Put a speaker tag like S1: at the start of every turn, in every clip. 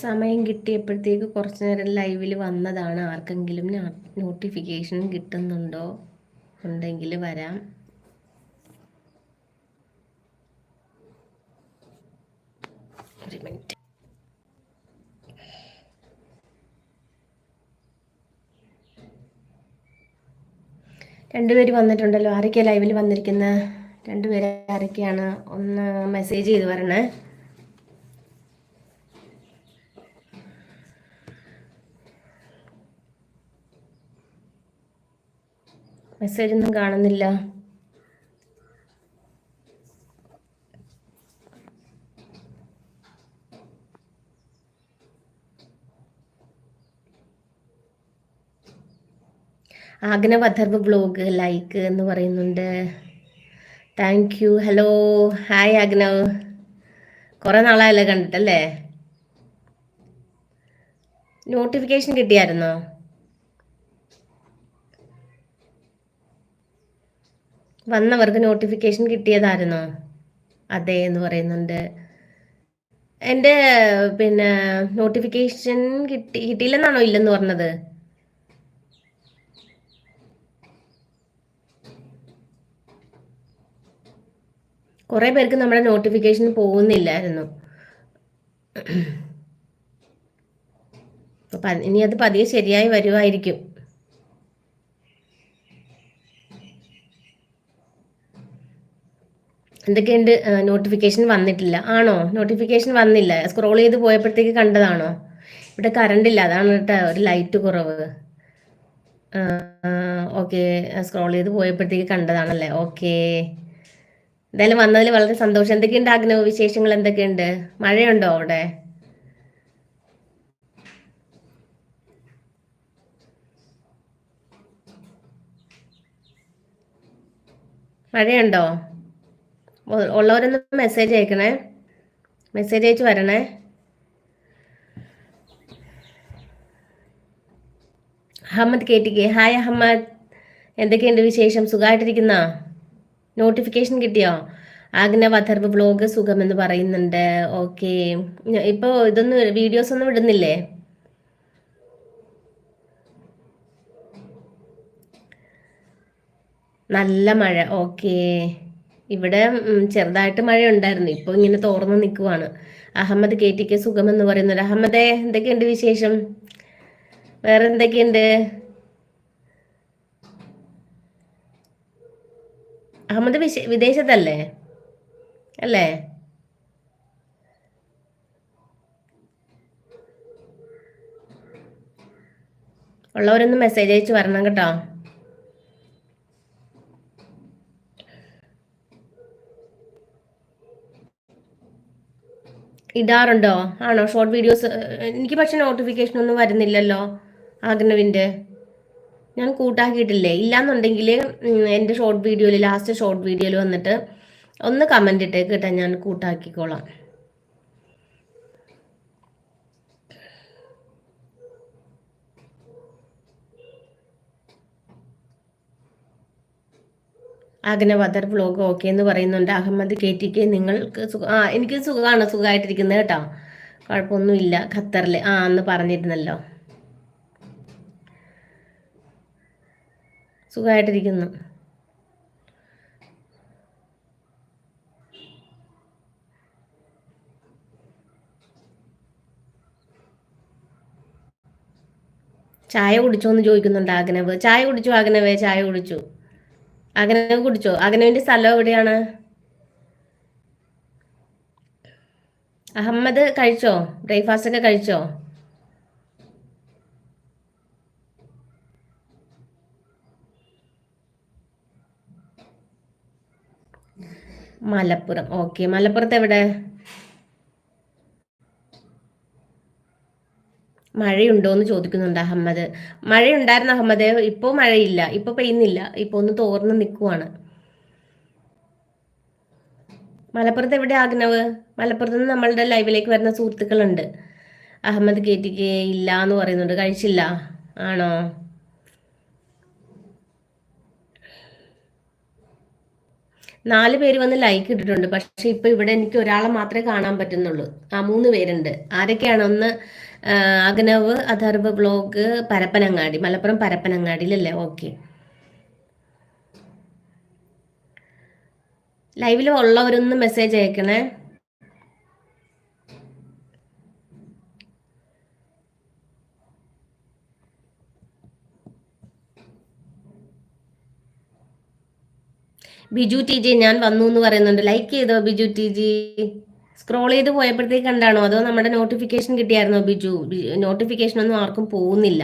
S1: സമയം കിട്ടിയപ്പോഴത്തേക്ക് കുറച്ച് നേരം ലൈവിൽ വന്നതാണ്. ആർക്കെങ്കിലും നോട്ടിഫിക്കേഷൻ കിട്ടുന്നുണ്ടോ? ഉണ്ടെങ്കിൽ വരാം. ഒരു മിനിറ്റ് രണ്ടുപേര് വന്നിട്ടുണ്ടല്ലോ. ആരൊക്കെയാണ് ലൈവിൽ വന്നിരിക്കുന്ന? രണ്ടുപേരെ ആരൊക്കെയാണ്? ഒന്ന് മെസ്സേജ് ചെയ്ത് വരണേ. മെസ്സേജ് ഒന്നും കാണുന്നില്ല. ആഗ്നവ് അഥർവ് ബ്ലോഗ് ലൈക്ക് എന്ന് പറയുന്നുണ്ട്. Thank you hello hi Agnav കുറേ നാളായല്ലേ കണ്ടിട്ടല്ലേ? നോട്ടിഫിക്കേഷൻ കിട്ടിയായിരുന്നോ? വന്നവർക്ക് നോട്ടിഫിക്കേഷൻ കിട്ടിയതായിരുന്നോ? അതെ എന്ന് പറയുന്നുണ്ട്. എന്റെ പിന്നെ നോട്ടിഫിക്കേഷൻ കിട്ടി കിട്ടിയില്ലെന്നാണോ ഇല്ലെന്ന് പറഞ്ഞത്? കുറേ പേർക്ക് നമ്മുടെ നോട്ടിഫിക്കേഷൻ പോകുന്നില്ലായിരുന്നു. ഇനി അത് പതിയെ ശരിയായി വരുമായിരിക്കും എന്തൊക്കെയുണ്ട് നോട്ടിഫിക്കേഷൻ വന്നിട്ടില്ല. ആണോ? നോട്ടിഫിക്കേഷൻ വന്നില്ല. സ്ക്രോൾ ചെയ്ത് പോയപ്പോഴത്തേക്ക് കണ്ടതാണോ? ഇവിടെ കറണ്ട് ഇല്ല. അതാണ് കേട്ടോ ഒരു ലൈറ്റ് കുറവ്. ഓക്കെ സ്ക്രോൾ ചെയ്ത് പോയപ്പോഴത്തേക്ക് കണ്ടതാണല്ലേ? ഓക്കെ എന്തായാലും വന്നതിൽ വളരെ സന്തോഷം. എന്തൊക്കെയുണ്ട് ആഗ്രഹ വിശേഷങ്ങൾ? എന്തൊക്കെയുണ്ട്? മഴയുണ്ടോ അവിടെ? മഴയുണ്ടോ? ഉള്ളവരൊന്ന് മെസ്സേജ് അയക്കണേ. മെസ്സേജ് അയച്ച് വരണേ. അഹമ്മദ് കേട്ടിക്ക്. ഹായ് അഹമ്മദ്. എന്തൊക്കെയുണ്ട് വിശേഷം? സുഖമായിട്ടിരിക്കുന്ന നോട്ടിഫിക്കേഷൻ കിട്ടിയോ? ആഗ്ന ബ്ലോഗ് സുഖം എന്ന് പറയുന്നുണ്ട്. ഓക്കെ ഇപ്പോൾ ഇതൊന്നും വീഡിയോസ് ഒന്നും ഇടുന്നില്ലേ? നല്ല മഴ. ഓക്കേ ഇവിടെ ചെറുതായിട്ട് മഴ ഉണ്ടായിരുന്നു ഇപ്പോൾ ഇങ്ങനെ തോർന്ന് നിൽക്കുവാണ് അഹമ്മദ് കെ ടി കെ സുഖം എന്ന് പറയുന്നത്. അഹമ്മദേ എന്തൊക്കെയുണ്ട് വിശേഷം? വേറെ എന്തൊക്കെയുണ്ട്? അഹമ്മദ് വിദേശത്തല്ലേ? അല്ലേ? ഉള്ളവരൊന്ന് മെസ്സേജ് അയച്ച് വരണം കേട്ടോ. ഇടാറുണ്ടോ? ആണോ? ഷോർട്ട് വീഡിയോസ് എനിക്ക് പക്ഷെ നോട്ടിഫിക്കേഷൻ ഒന്നും വരുന്നില്ലല്ലോ ആഗ്നവിന്റെ ഞാൻ കൂട്ടാക്കിയിട്ടില്ലേ? ഇല്ലാന്നുണ്ടെങ്കിൽ എന്റെ ഷോർട്ട് വീഡിയോയിൽ ലാസ്റ്റ് ഷോർട്ട് വീഡിയോയിൽ വന്നിട്ട് ഒന്ന് കമന്റ് ഇട്ടേക്ക് കേട്ടോ ഞാൻ കൂട്ടാക്കിക്കോളാം. അഗ്നവദർ വ്ലോഗ് ഓക്കെ എന്ന് പറയുന്നുണ്ട്. അഹമ്മദ് കെ ടി കെ നിങ്ങൾക്ക് സുഖ ആ എനിക്ക് സുഖമാണ് സുഖമായിട്ടിരിക്കുന്നത് കേട്ടോ. കുഴപ്പമൊന്നുമില്ല ഖത്തറിൽ ആ അന്ന് പറഞ്ഞിരുന്നല്ലോ. സുഖമായിട്ടിരിക്കുന്നു ചായ കുടിച്ചോ എന്ന് ചോദിക്കുന്നുണ്ട് ആഗ്നവ്. ചായ കുടിച്ചു ആഗ്നവേ? ചായ കുടിച്ചു? അകനെ കുടിച്ചോ? അഗ്നവിന്റെ സ്ഥലം എവിടെയാണ്? അഹമ്മദ് കഴിച്ചോ? ബ്രേക്ക്ഫാസ്റ്റ് ഒക്കെ കഴിച്ചോ? മലപ്പുറം. ഓക്കെ. മലപ്പുറത്ത് എവിടെ? മഴയുണ്ടോ എന്ന് ചോദിക്കുന്നുണ്ട് അഹമ്മദ്. മഴയുണ്ടായിരുന്നു അഹമ്മദ് ഇപ്പോൾ മഴയില്ല ഇപ്പോൾ പെയ്യുന്നില്ല ഇപ്പോൾ ഒന്ന് തോർന്ന് നിൽക്കുവാണ് മലപ്പുറത്ത് എവിടെ ആഗ്നവ്? മലപ്പുറത്ത് നിന്ന് നമ്മളുടെ ലൈവിലേക്ക് വരുന്ന സുഹൃത്തുക്കളുണ്ട്. അഹമ്മദ് കേറ്റിക്ക് ഇല്ല എന്ന് പറയുന്നുണ്ട്. കഴിച്ചില്ല? ആണോ? നാല് പേര് വന്ന് ലൈക്ക് ഇട്ടിട്ടുണ്ട്. പക്ഷെ ഇപ്പൊ ഇവിടെ എനിക്ക് ഒരാളെ മാത്രമേ കാണാൻ പറ്റുന്നുള്ളൂ. ആ മൂന്ന് പേരുണ്ട്. ആരൊക്കെയാണ്? ഒന്ന് അഗ്നവ് അഥർവ് ബ്ലോഗ് പരപ്പനങ്ങാടി മലപ്പുറം പരപ്പനങ്ങാടിയിലല്ലേ? ഓക്കെ ലൈവിൽ ഉള്ളവരൊന്ന് മെസ്സേജ് അയക്കണേ. ബിജു ടി ജി ഞാൻ വന്നു എന്ന് പറയുന്നുണ്ട്. ലൈക്ക് ചെയ്തോ ബിജു ടി ജി? സ്ക്രോൾ ചെയ്ത് പോയപ്പോഴത്തേക്ക് കണ്ടാണോ അതോ നമ്മുടെ നോട്ടിഫിക്കേഷൻ കിട്ടിയായിരുന്നോ ബിജു? നോട്ടിഫിക്കേഷൻ ഒന്നും ആർക്കും പോകുന്നില്ല.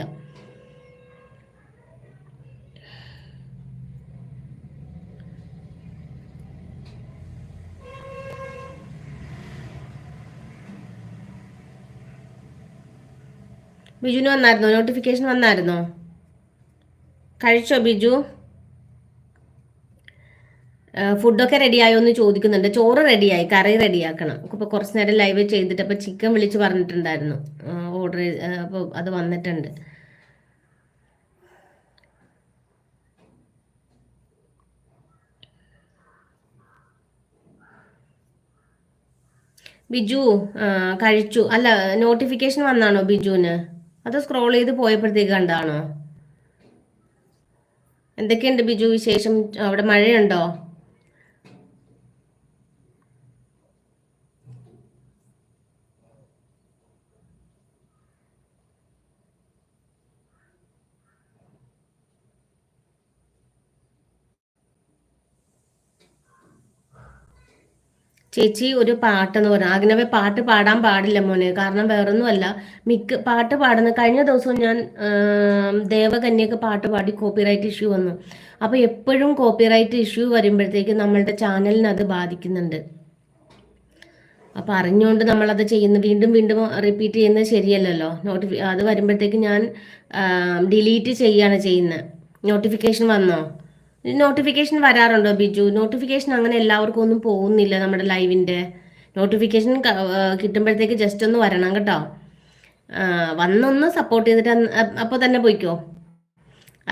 S1: ബിജുവിന് വന്നായിരുന്നോ? നോട്ടിഫിക്കേഷൻ വന്നായിരുന്നോ? കഴിച്ചോ ബിജു? ഫുഡൊക്കെ റെഡിയായോ എന്ന് ചോദിക്കുന്നുണ്ട്. ചോറ് റെഡിയായി കറി റെഡിയാക്കണം ഇപ്പൊ കുറച്ച് നേരം ലൈവ് ചെയ്തിട്ട് അപ്പോൾ ചിക്കൻ വിളിച്ച് പറഞ്ഞിട്ടുണ്ടായിരുന്നു. ഓർഡർ അപ്പോൾ അത് വന്നിട്ടുണ്ട്. ബിജു കഴിച്ചു. അല്ല നോട്ടിഫിക്കേഷൻ വന്നാണോ ബിജുവിന്? അത് സ്ക്രോൾ ചെയ്ത് പോയപ്പോഴത്തേക്ക് കണ്ടാണോ? എന്തൊക്കെയുണ്ട് ബിജു വിശേഷം? അവിടെ മഴയുണ്ടോ? ചേച്ചി ഒരു പാട്ടെന്ന് പറഞ്ഞു. ആഗ്നവെ പാട്ട് പാടാൻ പാടില്ല മോനെ. കാരണം വേറൊന്നുമല്ല. മിക്ക പാട്ട് പാടുന്ന കഴിഞ്ഞ ദിവസവും ഞാൻ ദേവകന്യക്ക് പാട്ട് പാടി കോപ്പിറൈറ്റ് ഇഷ്യൂ വന്നു. അപ്പോൾ എപ്പോഴും കോപ്പിറൈറ്റ് ഇഷ്യൂ വരുമ്പോഴത്തേക്ക് നമ്മളുടെ ചാനലിന് അത് ബാധിക്കുന്നുണ്ട്. അപ്പോൾ അറിഞ്ഞുകൊണ്ട് നമ്മളത് ചെയ്യുന്ന വീണ്ടും വീണ്ടും റിപ്പീറ്റ് ചെയ്യുന്നത് ശരിയല്ലല്ലോ. നോട്ടിഫി അത് വരുമ്പോഴത്തേക്ക് ഞാൻ ഡിലീറ്റ് ചെയ്യാണ് ചെയ്യുന്നത്. നോട്ടിഫിക്കേഷൻ വന്നോ? നോട്ടിഫിക്കേഷൻ വരാറുണ്ടോ ബിജു? നോട്ടിഫിക്കേഷൻ അങ്ങനെ എല്ലാവർക്കും ഒന്നും പോകുന്നില്ല നമ്മുടെ ലൈവിന്റെ നോട്ടിഫിക്കേഷൻ കിട്ടുമ്പോഴത്തേക്ക് ജസ്റ്റ് ഒന്ന് വരണം കേട്ടോ. വന്നൊന്ന് സപ്പോർട്ട് ചെയ്തിട്ട് അപ്പോൾ തന്നെ പോയിക്കോ.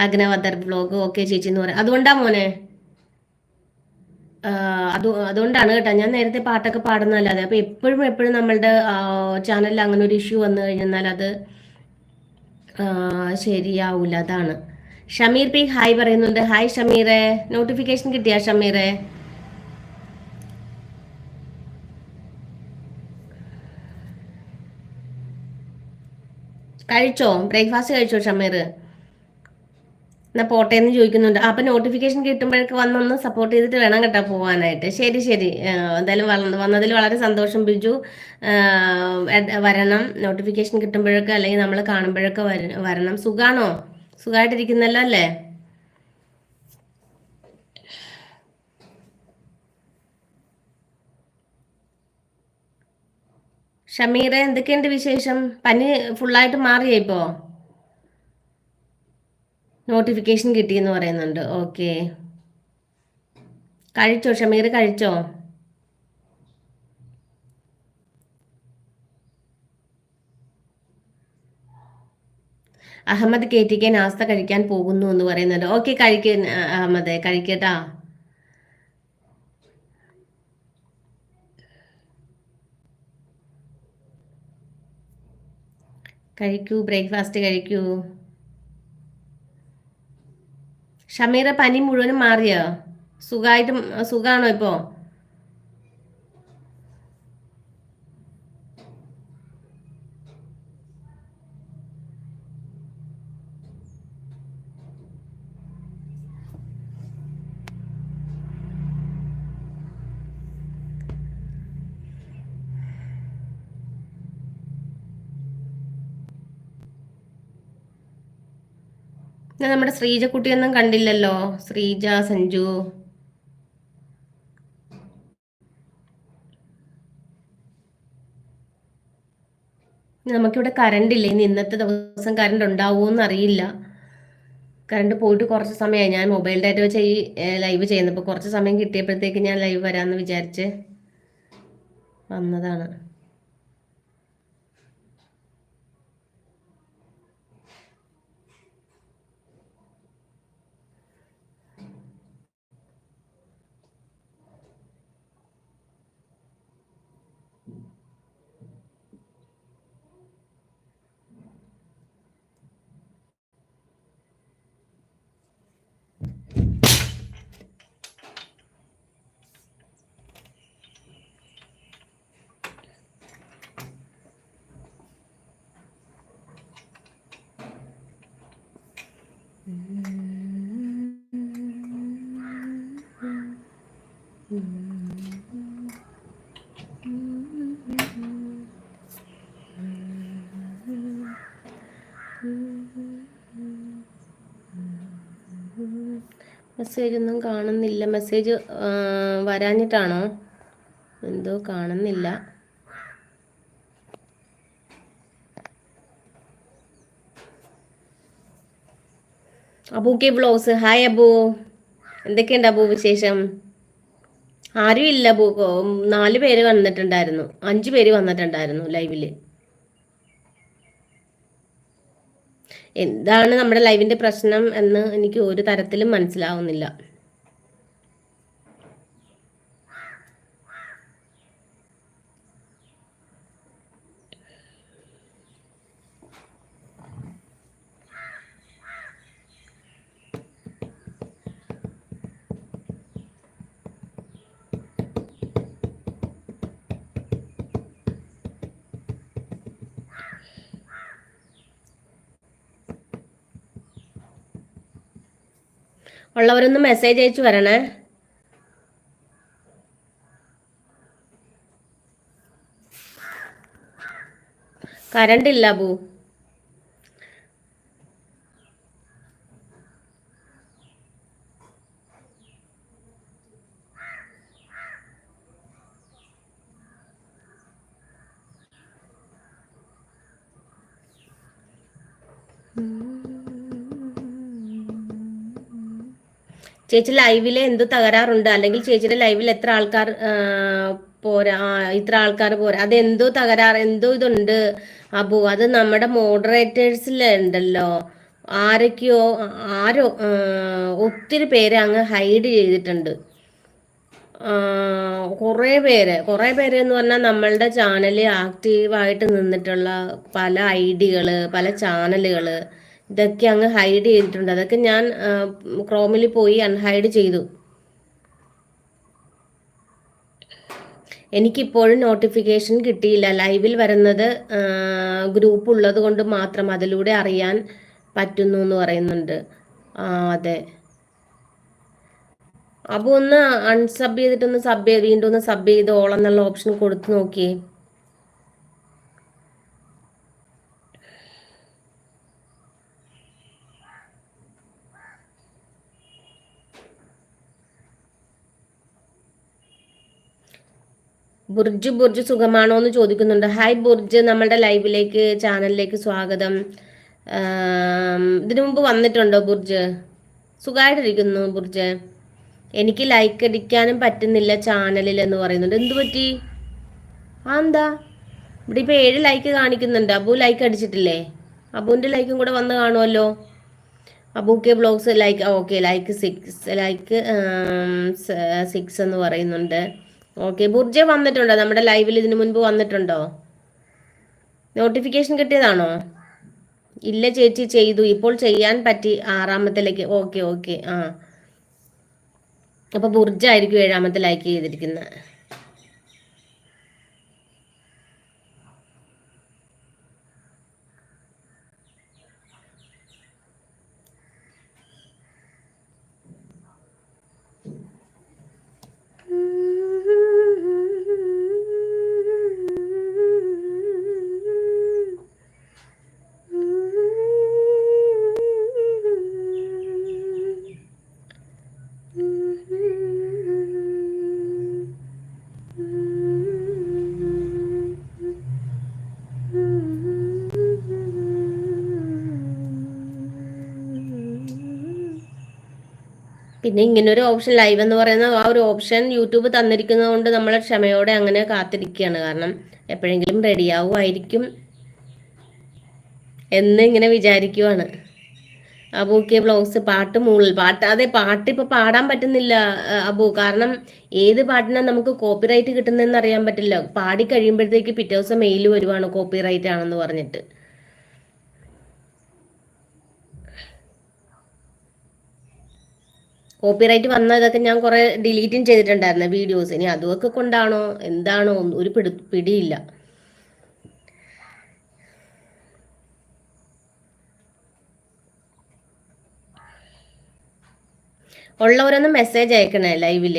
S1: അഗ്നവദർ ബ്ലോഗ് ഓക്കെ ചേച്ചി എന്ന് പറയാം. അതുകൊണ്ടാ മോനെ? അത് അതുകൊണ്ടാണ് കേട്ടോ. ഞാൻ നേരത്തെ പാട്ടൊക്കെ പാടുന്നതല്ലാതെ. അപ്പോൾ എപ്പോഴും എപ്പോഴും നമ്മളുടെ ചാനലിൽ അങ്ങനെ ഒരു ഇഷ്യൂ വന്നു കഴിഞ്ഞാൽ അത് ശരിയാവില്ല അതാണ്. ഷമീർ പി ഹായ് പറയുന്നുണ്ട്. ഹായ് ഷമീറെ. നോട്ടിഫിക്കേഷൻ കിട്ടിയ ഷമീറെ? കഴിച്ചോ? ബ്രേക്ക്ഫാസ്റ്റ് കഴിച്ചോ ഷമീർ? എന്നാ പോട്ടെ എന്ന് ചോദിക്കുന്നുണ്ട്. അപ്പൊ നോട്ടിഫിക്കേഷൻ കിട്ടുമ്പോഴേക്ക് വന്നൊന്ന് സപ്പോർട്ട് ചെയ്തിട്ട് വേണം കേട്ടോ പോകാനായിട്ട് ശരി ശരി. എന്തായാലും വന്നതിൽ വളരെ സന്തോഷം ബിജു. വരണം. നോട്ടിഫിക്കേഷൻ കിട്ടുമ്പോഴൊക്കെ അല്ലെങ്കിൽ നമ്മൾ കാണുമ്പോഴൊക്കെ വരണം. സുഖാണോ? സുഖമായിട്ടിരിക്കുന്നല്ലോ അല്ലേ? ഷമീറെ എന്തൊക്കെയുണ്ട് വിശേഷം? പനി ഫുള്ളായിട്ട് മാറിയേ ഇപ്പോ? നോട്ടിഫിക്കേഷൻ കിട്ടിയെന്ന് പറയുന്നുണ്ട്. ഓക്കെ. കഴിച്ചോ? ഷമീർ കഴിച്ചോ? അഹമ്മദ് കെ ടി കെ നാസ്ത കഴിക്കാൻ പോകുന്നു എന്ന് പറയുന്നുണ്ട്. ഓക്കെ കഴിക്ക അഹമ്മദ് കഴിക്കട്ടാ. കഴിക്കൂ ബ്രേക്ക്ഫാസ്റ്റ് കഴിക്കൂ. ഷമീറ പനി മുഴുവനും മാറിയോ? സുഖമായിട്ട് സുഖമാണോ ഇപ്പോൾ നമ്മുടെ ശ്രീജക്കുട്ടിയൊന്നും കണ്ടില്ലല്ലോ. ശ്രീജ സഞ്ജു. നമുക്കിവിടെ കറണ്ട് ഇല്ല? ഇന്ന് ഇന്നത്തെ ദിവസം കറണ്ട് ഉണ്ടാവുമോ അറിയില്ല. കറണ്ട് പോയിട്ട് കുറച്ച് സമയമായി ഞാൻ മൊബൈൽ ഡാറ്റ വെച്ച് ഈ ലൈവ് ചെയ്യുന്നത്. ചെയ്യുന്നപ്പോൾ കുറച്ച് സമയം കിട്ടിയപ്പോഴത്തേക്ക് ഞാൻ ലൈവ് വരാമെന്ന് വിചാരിച്ച് വന്നതാണ്. മെസ്സേജ് ഒന്നും കാണുന്നില്ല. മെസ്സേജ് വരാഞ്ഞിട്ടാണോ? എന്തോ കാണുന്നില്ല. അബൂക്കെ ബ്ലൗസ് ഹായ് അബു. എന്തൊക്കെയുണ്ട് അബു വിശേഷം? ആരും ഇല്ല അബു. നാല് പേര് വന്നിട്ടുണ്ടായിരുന്നു. അഞ്ചു പേര് വന്നിട്ടുണ്ടായിരുന്നു ലൈവിൽ എന്താണ് നമ്മുടെ ലൈവിന്റെ പ്രശ്നം എന്ന് എനിക്ക് ഒരു തരത്തിലും മനസ്സിലാവുന്നില്ല. ഉള്ളവരൊന്ന് മെസ്സേജ് അയച്ചു വരണേ. കരണ്ടില്ല ബൂ. ചേച്ചി ലൈവിൽ എന്ത് തകരാറുണ്ട്? അല്ലെങ്കിൽ ചേച്ചിയുടെ ലൈവിൽ എത്ര ആൾക്കാർ പോരാ ഇത്ര ആൾക്കാർ പോരാ? അത് എന്തോ തകരാറ് എന്തോ ഇതുണ്ട് അബു. അത് നമ്മുടെ മോഡറേറ്റേഴ്സിലുണ്ടല്ലോ ആരൊക്കെയോ ആരോ ഒത്തിരി പേര് അങ്ങ് ഹൈഡ് ചെയ്തിട്ടുണ്ട്. കുറേ പേര് കുറേ പേര് എന്ന് പറഞ്ഞാൽ നമ്മളുടെ ചാനൽ ആക്റ്റീവായിട്ട് നിന്നിട്ടുള്ള പല ഐ പല ചാനലുകൾ ഇതൊക്കെ അങ്ങ് ഹൈഡ് ചെയ്തിട്ടുണ്ട്. അതൊക്കെ ഞാൻ ക്രോമിൽ പോയി അൺഹൈഡ് ചെയ്തു. എനിക്കിപ്പോഴും നോട്ടിഫിക്കേഷൻ കിട്ടിയില്ല. ലൈവിൽ വരുന്നത് ഗ്രൂപ്പ് ഉള്ളത് കൊണ്ട് മാത്രം അതിലൂടെ അറിയാൻ പറ്റുന്നു എന്ന് പറയുന്നുണ്ട്. ആ അതെ. അപ്പോൾ ഒന്ന് അൺസബ് ചെയ്തിട്ടൊന്ന് സബ് ചെയ്ത് വീണ്ടും ഒന്ന് സബ് ചെയ്ത് ഓളെന്നുള്ള ഓപ്ഷൻ കൊടുത്തു നോക്കിയേ. ബുർജ് ബുർജ് സുഖമാണോ എന്ന് ചോദിക്കുന്നുണ്ട്. ഹായ് ബുർജ് നമ്മളുടെ ലൈവിലേക്ക് ചാനലിലേക്ക് സ്വാഗതം. ഇതിനു മുമ്പ് വന്നിട്ടുണ്ടോ ബുർജ്? സുഖമായിട്ടിരിക്കുന്നു ബുർജ്. എനിക്ക് ലൈക്ക് അടിക്കാനും പറ്റുന്നില്ല ചാനലിൽ എന്ന് പറയുന്നുണ്ട്. എന്തു പറ്റി? ആ എന്താ ഇവിടെ ഇപ്പൊ ഏഴ് ലൈക്ക് കാണിക്കുന്നുണ്ട്. അബു ലൈക്ക് അടിച്ചിട്ടില്ലേ? അബുവിന്റെ ലൈക്കും കൂടെ വന്ന് കാണുമല്ലോ. അബൂക്കെ blogs like okay like six like six എന്ന് പറയുന്നുണ്ട്. ഓക്കെ ബുർജ വന്നിട്ടുണ്ടോ? നമ്മുടെ ലൈവിൽ ഇതിനു മുൻപ് വന്നിട്ടുണ്ടോ? നോട്ടിഫിക്കേഷൻ കിട്ടിയതാണോ? ഇല്ല ചേച്ചി ചെയ്തു. ഇപ്പോൾ ചെയ്യാൻ പറ്റി ആറാമത്തിലേക്ക്. ഓക്കെ ഓക്കെ ആ. അപ്പൊ ബുർജായിരിക്കും ഏഴാമത്തെ ലൈക്ക് ചെയ്തിരിക്കുന്നത് പിന്നെ ഇങ്ങനെ ഒരു ഓപ്ഷൻ ലൈവ് എന്ന് പറയുന്ന ആ ഒരു ഓപ്ഷൻ യൂട്യൂബ് തന്നിരിക്കുന്നത് കൊണ്ട് നമ്മൾ ക്ഷമയോടെ അങ്ങനെ കാത്തിരിക്കുകയാണ്. കാരണം എപ്പോഴെങ്കിലും റെഡിയാവുമായിരിക്കും എന്ന് ഇങ്ങനെ വിചാരിക്കുവാണ്. അബൂക്ക് ബ്ലൗസ് പാട്ട് മൂളിൽ പാട്ട് അതെ പാട്ട് ഇപ്പൊ പാടാൻ പറ്റുന്നില്ല അബു. കാരണം ഏത് പാട്ടിനാ നമുക്ക് കോപ്പിറൈറ്റ് കിട്ടുന്നതെന്ന് അറിയാൻ പറ്റില്ല. പാടി കഴിയുമ്പോഴത്തേക്ക് പിറ്റേ ദിവസം മെയിൽ വരുവാണ് കോപ്പിറൈറ്റ് ആണെന്ന് പറഞ്ഞിട്ട്. കോപ്പിറൈറ്റ് വന്ന ഇതൊക്കെ ഞാൻ കുറെ ഡിലീറ്റും ചെയ്തിട്ടുണ്ടായിരുന്നു വീഡിയോസ്. ഇനി അതൊക്കെ കൊണ്ടാണോ? എന്താണോ? ഒരു പിടി പിടിയില്ല. ഉള്ളവരൊന്നും മെസ്സേജ് അയക്കണേ ലൈവിൽ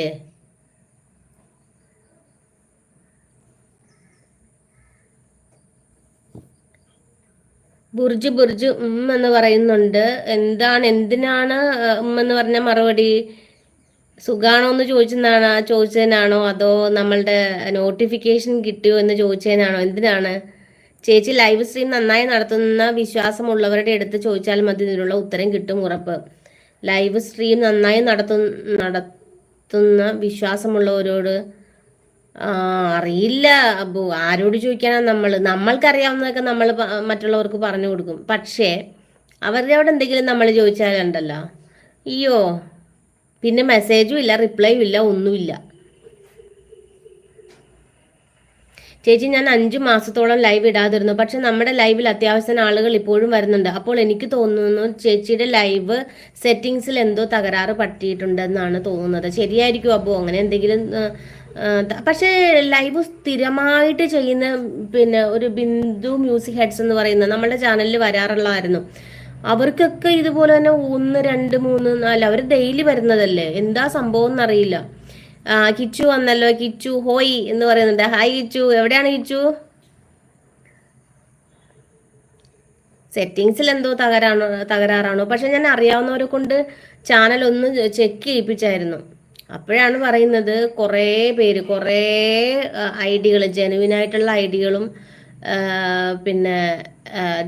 S1: ബുർജ് ബുർജ് ഉം എന്ന് പറയുന്നുണ്ട്. എന്താണ് എന്തിനാണ് ഉം എന്ന് പറഞ്ഞ മറുപടി? സുഖാണോ എന്ന് ചോദിച്ചതാണോ ചോദിച്ചതിനാണോ? അതോ നമ്മളുടെ നോട്ടിഫിക്കേഷൻ കിട്ടിയോ എന്ന് ചോദിച്ചതിനാണോ? എന്തിനാണ്? ചേച്ചി ലൈവ് സ്ട്രീം നന്നായി നടത്തുന്ന വിശ്വാസമുള്ളവരുടെ അടുത്ത് ചോദിച്ചാൽ മതി ഇതിനുള്ള ഉത്തരം കിട്ടും ഉറപ്പ്. ലൈവ് സ്ട്രീം നന്നായി നടത്തു നടത്തുന്ന വിശ്വാസമുള്ളവരോട് അറിയില്ല. അബു ആരോട് ചോദിക്കാനാ നമ്മൾ നമ്മൾക്കറിയാവുന്നതൊക്കെ നമ്മൾ മറ്റുള്ളവർക്ക് പറഞ്ഞു കൊടുക്കും. പക്ഷേ അവരുടെ അവിടെ എന്തെങ്കിലും നമ്മൾ ചോദിച്ചാലുണ്ടല്ലോ അയ്യോ പിന്നെ മെസ്സേജും ഇല്ല റിപ്ലൈയും ഇല്ല ഒന്നുമില്ല ചേച്ചി ഞാൻ അഞ്ചു മാസത്തോളം ലൈവ് ഇടാതിരുന്നു. പക്ഷെ നമ്മുടെ ലൈവിൽ അത്യാവശ്യം ആളുകൾ ഇപ്പോഴും വരുന്നുണ്ട്. അപ്പോൾ എനിക്ക് തോന്നുന്നു ചേച്ചിയുടെ ലൈവ് സെറ്റിങ്സിൽ എന്തോ തകരാറ് പറ്റിയിട്ടുണ്ടെന്നാണ് തോന്നുന്നത്. ശരിയായിരിക്കും അപ്പോൾ അങ്ങനെ എന്തെങ്കിലും പക്ഷേ ലൈവ് സ്ഥിരമായിട്ട് ചെയ്യുന്ന പിന്നെ ഒരു ബിന്ദു മ്യൂസിക് ഹെഡ്സ് എന്ന് പറയുന്ന നമ്മുടെ ചാനലിൽ വരാറുള്ളതായിരുന്നു. അവർക്കൊക്കെ ഇതുപോലെ തന്നെ ഒന്ന് രണ്ട് മൂന്ന് നാല് അവർ ഡെയിലി വരുന്നതല്ലേ? എന്താ സംഭവം എന്നറിയില്ല. കിച്ചു വന്നല്ലോ കിച്ചു ഹോയ് എന്ന് പറയുന്നുണ്ട്. ഹായ് കിച്ചു. എവിടെയാണ് കിച്ചു? സെറ്റിങ്സിൽ എന്തോ തകരാണോ തകരാറാണോ? പക്ഷെ ഞാൻ അറിയാവുന്നവരെ കൊണ്ട് ചാനൽ ഒന്ന് ചെക്ക് ചെയ്യിപ്പിച്ചായിരുന്നു. അപ്പോഴാണ് പറയുന്നത് കുറേ പേര് കുറേ ഐഡികൾ ഡികൾ ജെനുവിനായിട്ടുള്ള ഐഡികളും ഡികളും പിന്നെ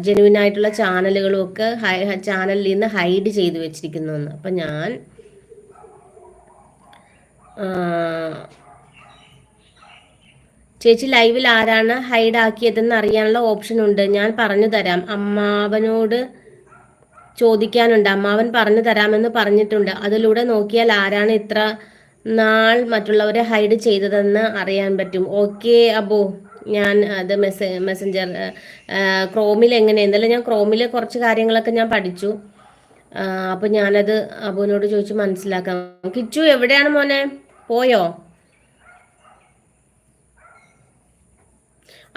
S1: ജെനുവിനായിട്ടുള്ള ചാനലുകളും ഒക്കെ ചാനലിൽ നിന്ന് ഹൈഡ് ചെയ്ത് വെച്ചിരിക്കുന്നു അപ്പം ഞാൻ ചേച്ചി ലൈവിൽ ആരാണ് ഹൈഡ് ആക്കിയതെന്ന് അറിയാനുള്ള ഓപ്ഷൻ ഉണ്ട്. ഞാൻ പറഞ്ഞു തരാം. അമ്മാവനോട് ചോദിക്കാനുണ്ട്. അമ്മാവൻ പറഞ്ഞു തരാമെന്ന് പറഞ്ഞിട്ടുണ്ട്. അതിലൂടെ നോക്കിയാൽ ആരാണ് ഇത്ര നാൾ മറ്റുള്ളവരെ ഹൈഡ് ചെയ്തതെന്ന് അറിയാൻ പറ്റും. ഓക്കെ അബോ ഞാൻ അത് മെസ്സ മെസ്സഞ്ചർ ക്രോമിൽ എങ്ങനെ? എന്തായാലും ഞാൻ ക്രോമിൽ കുറച്ച് കാര്യങ്ങളൊക്കെ ഞാൻ പഠിച്ചു. അപ്പോൾ ഞാനത് അബുവിനോട് ചോദിച്ച് മനസ്സിലാക്കാം. കിച്ചു എവിടെയാണ് മോനെ? പോയോ?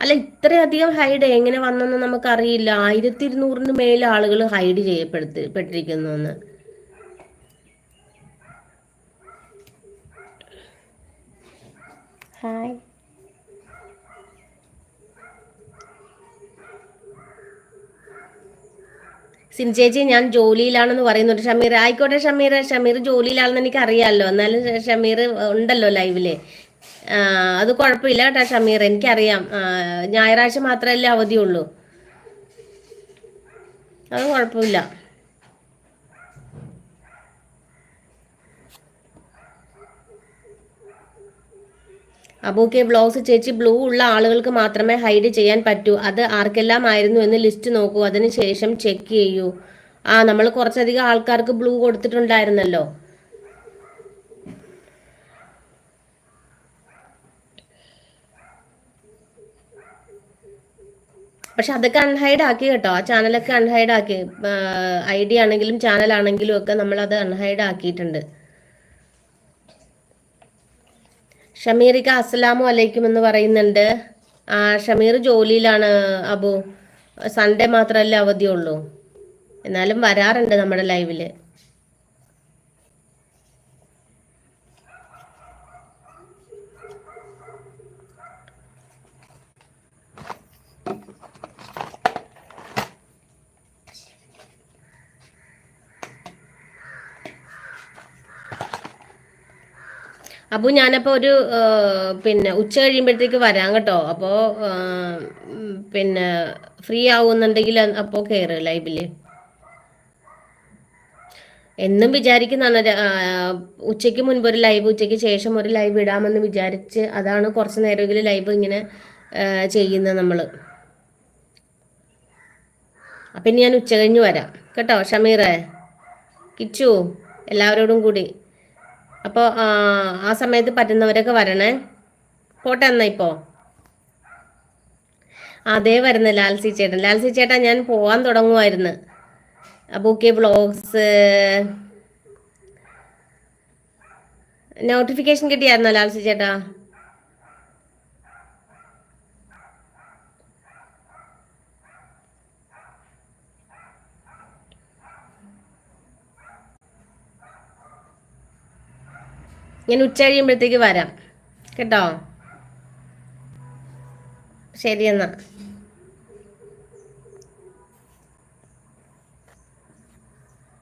S1: അല്ല ഇത്രയധികം ഹൈഡ് എങ്ങനെ വന്നെന്ന് നമുക്കറിയില്ല. ആയിരത്തി ഇരുന്നൂറിന് മേലെ ആളുകൾ ഹൈഡ് ചെയ്യപ്പെടുത്തി പെട്ടിരിക്കുന്നു ഹായ് സിൻചേച്ചി ഞാൻ ജോലിയിലാണെന്ന് പറയുന്നുണ്ട്. ഷമീർ ആയിക്കോട്ടെ ഷമീർ. ഷമീർ ജോലിയിലാണെന്ന് എനിക്ക് അറിയാമല്ലോ എന്നാലും ഷമീർ ഉണ്ടല്ലോ ലൈവിൽ. അത് കുഴപ്പമില്ല കേട്ടോ ഷമീർ. എനിക്കറിയാം. ഞായറാഴ്ച മാത്രമല്ലേ അവധിയുള്ളൂ. അത് കുഴപ്പമില്ല. അബൂക്കെ ബ്ലോഗ്സ് ചേച്ചി ബ്ലൂ ഉള്ള ആളുകൾക്ക് മാത്രമേ ഹൈഡ് ചെയ്യാൻ പറ്റൂ. അത് ആർക്കെല്ലാം ആയിരുന്നു എന്ന് ലിസ്റ്റ് നോക്കൂ. അതിനുശേഷം ചെക്ക് ചെയ്യൂ. ആ നമ്മൾ കുറച്ചധികം ആൾക്കാർക്ക് ബ്ലൂ കൊടുത്തിട്ടുണ്ടായിരുന്നല്ലോ. പക്ഷെ അതൊക്കെ അൺഹൈഡ് ആക്കി കേട്ടോ. ആ ചാനലൊക്കെ അൺഹൈഡ് ആക്കി. ഐ ഡി ആണെങ്കിലും ചാനലാണെങ്കിലും ഒക്കെ നമ്മളത് അൺഹൈഡ് ആക്കിയിട്ടുണ്ട്. ഷമീറിക്ക അസ്സലാമു അലൈക്കും എന്ന് പറയുന്നുണ്ട്. ആ ഷമീർ ജോലിയിലാണ് അബു. സൺഡേ മാത്രമല്ലേ അവധിയുള്ളൂ. എന്നാലും വരാറുണ്ട് നമ്മുടെ ലൈവിൽ അപ്പോൾ ഞാനപ്പോൾ ഒരു പിന്നെ ഉച്ച കഴിയുമ്പോഴത്തേക്ക് വരാം കേട്ടോ. അപ്പോൾ പിന്നെ ഫ്രീ ആവുന്നുണ്ടെങ്കിൽ അപ്പോൾ കയറ് ലൈവിൽ എന്നും വിചാരിക്കുന്നതാണ്. ഉച്ചയ്ക്ക് മുൻപ് ഒരു ലൈവ് ഉച്ചയ്ക്ക് ശേഷം ഒരു ലൈവ് ഇടാമെന്ന് വിചാരിച്ച് അതാണ് കുറച്ച് നേരമെങ്കിലും ലൈവ് ഇങ്ങനെ ചെയ്യുന്നത് നമ്മൾ അപ്പം ഇനി ഞാൻ ഉച്ച കഴിഞ്ഞ് വരാം. കേട്ടോ ഷമീറേ? കിച്ചു എല്ലാവരോടും കൂടി. അപ്പോൾ ആ സമയത്ത് പറ്റുന്നവരൊക്കെ വരണേ. പോട്ടെ എന്നാ ഇപ്പോൾ അതേ വരുന്ന ലാൽസി ചേട്ടൻ. ലാൽസി ചേട്ടാ ഞാൻ പോകാൻ തുടങ്ങുമായിരുന്നു ബുക്കെ ബ്ലോഗ്സ് നോട്ടിഫിക്കേഷൻ കിട്ടിയായിരുന്നോ ലാൽസി ചേട്ടാ? ഞാൻ ഉച്ച കഴിയുമ്പോഴത്തേക്ക് വരാം. കേട്ടോ? ശരി എന്നാ.